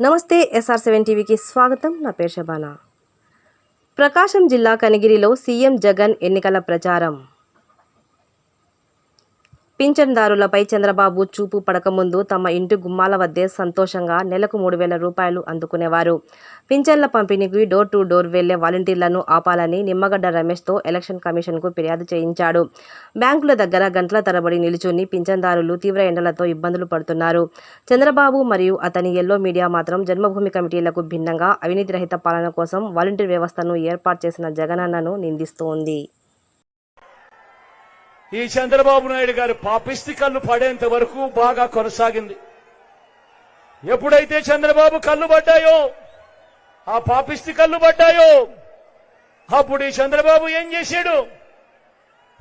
నమస్తే SR seven టీవీకి స్వాగతం. నా పేరు శబానా. ప్రకాశం జిల్లా కనిగిరిలో సీఎం జగన్ ఎన్నికల ప్రచారం. పింఛన్దారులపై చంద్రబాబు చూపు పడకముందు తమ ఇంటి గుమ్మాల వద్దే సంతోషంగా నెలకు మూడు వేల రూపాయలు అందుకునేవారు. పింఛన్ల పంపిణీకి డోర్ టు డోర్ వెళ్ళే వాలంటీర్లను ఆపాలని నిమ్మగడ్డ రమేష్తో ఎలక్షన్ కమిషన్కు ఫిర్యాదు చేయించాడు. బ్యాంకుల దగ్గర గంటల తరబడి నిలుచుని పింఛన్దారులు తీవ్ర ఎండలతో ఇబ్బందులు పడుతున్నారు. చంద్రబాబు మరియు అతని ఎల్లో మీడియా మాత్రం జన్మభూమి కమిటీలకు భిన్నంగా అవినీతి రహిత పాలన కోసం వాలంటీర్ వ్యవస్థను ఏర్పాటు చేసిన జగనన్నను నిందిస్తోంది. ఈ చంద్రబాబు నాయుడు గారి పాపిస్తి కళ్ళు పడేంత వరకు బాగా కొనసాగింది. ఎప్పుడైతే చంద్రబాబు కళ్ళు పడ్డాయో ఆ పాపిస్తి కళ్ళు పడ్డాయో అప్పుడు ఈ చంద్రబాబు ఏం చేశాడు?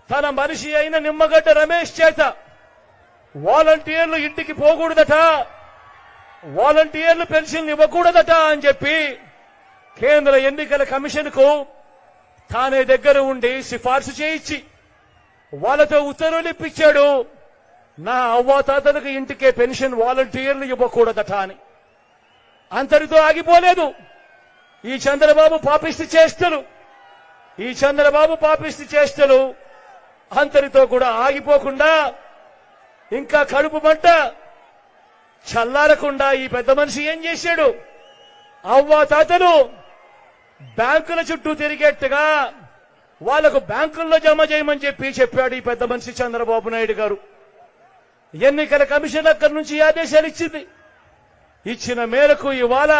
తన మనిషి అయిన నిమ్మగడ్డ రమేష్ చేత వాలంటీర్లు ఇంటికి పోకూడదట వాలంటీర్లు పెన్షన్ ఇవ్వకూడదట అని చెప్పి కేంద్ర ఎన్నికల కమిషన్కు తానే దగ్గర ఉండి సిఫార్సు చేయించి వాళ్ళతో ఉత్తర్వులు ఇప్పించాడు. నా అవ్వాతాతలకు ఇంటికే పెన్షన్ వాలంటీర్లు ఇవ్వకూడదట అని. అంతటితో ఆగిపోలేదు. ఈ చంద్రబాబు పాపిస్తి చేష్టలు. ఈ చంద్రబాబు పాపిస్తి చేష్టలు అంతటితో కూడా ఆగిపోకుండా ఇంకా కడుపు మంట చల్లారకుండా ఈ పెద్ద మనిషి ఏం చేశాడు? అవ్వాతాతలు బ్యాంకుల చుట్టూ తిరిగేట్టుగా వాళ్ళకు బ్యాంకుల్లో జమ చేయమని చెప్పి చెప్పాడు ఈ పెద్ద మనిషి చంద్రబాబు నాయుడు గారు. ఎన్నికల కమిషన్ అక్కడి నుంచి ఆదేశాలు ఇచ్చింది. ఇచ్చిన మేరకు ఇవాళ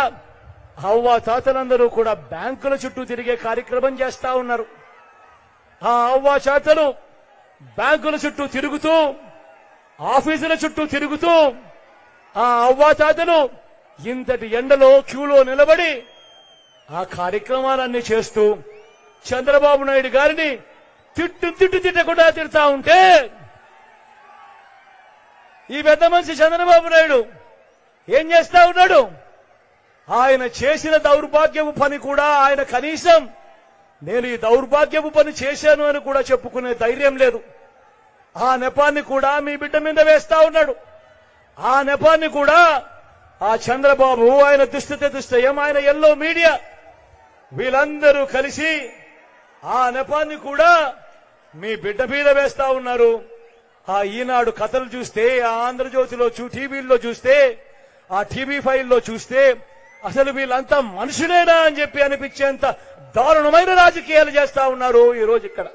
అవ్వ తాతలందరూ కూడా బ్యాంకుల చుట్టూ తిరిగే కార్యక్రమం చేస్తా ఉన్నారు. ఆ అవ్వ తాతలు బ్యాంకుల చుట్టూ తిరుగుతూ ఆఫీసుల చుట్టూ తిరుగుతూ ఆ అవ్వ తాతలు ఇంతటి ఎండలో క్యూలో నిలబడి ఆ కార్యక్రమాలన్నీ చేస్తూ చంద్రబాబు నాయుడు గారిని తిట్టు తిట్టు తిట్టకుండా తిడతా ఉంటే ఈ పెద్ద మనిషి చంద్రబాబు నాయుడు ఏం చేస్తా ఉన్నాడు? ఆయన చేసిన దౌర్భాగ్యపు పని కూడా ఆయన కనీసం నేను ఈ దౌర్భాగ్యపు పని చేశాను అని కూడా చెప్పుకునే ధైర్యం లేదు. ఆ నెపాన్ని కూడా మీ బిడ్డ మీద వేస్తా ఉన్నాడు. ఆ నెపాన్ని కూడా ఆ చంద్రబాబు ఆయన దుస్థితి దుస్తయం ఆయన ఎల్లో మీడియా వీళ్ళందరూ కలిసి ఆ నెపాన్ని కూడా మీ బిడ్డ మీద వేస్తా ఉన్నారు. ఆ ఈనాడు కథలు చూస్తే ఆ ఆంధ్రజ్యోతిలో చూ టీవీల్లో చూస్తే ఆ టీవీ ఫైల్లో చూస్తే అసలు వీళ్ళంతా మనుషులేనా అని చెప్పి అనిపించేంత దారుణమైన రాజకీయాలు చేస్తా ఉన్నారు ఈ రోజు ఇక్కడ.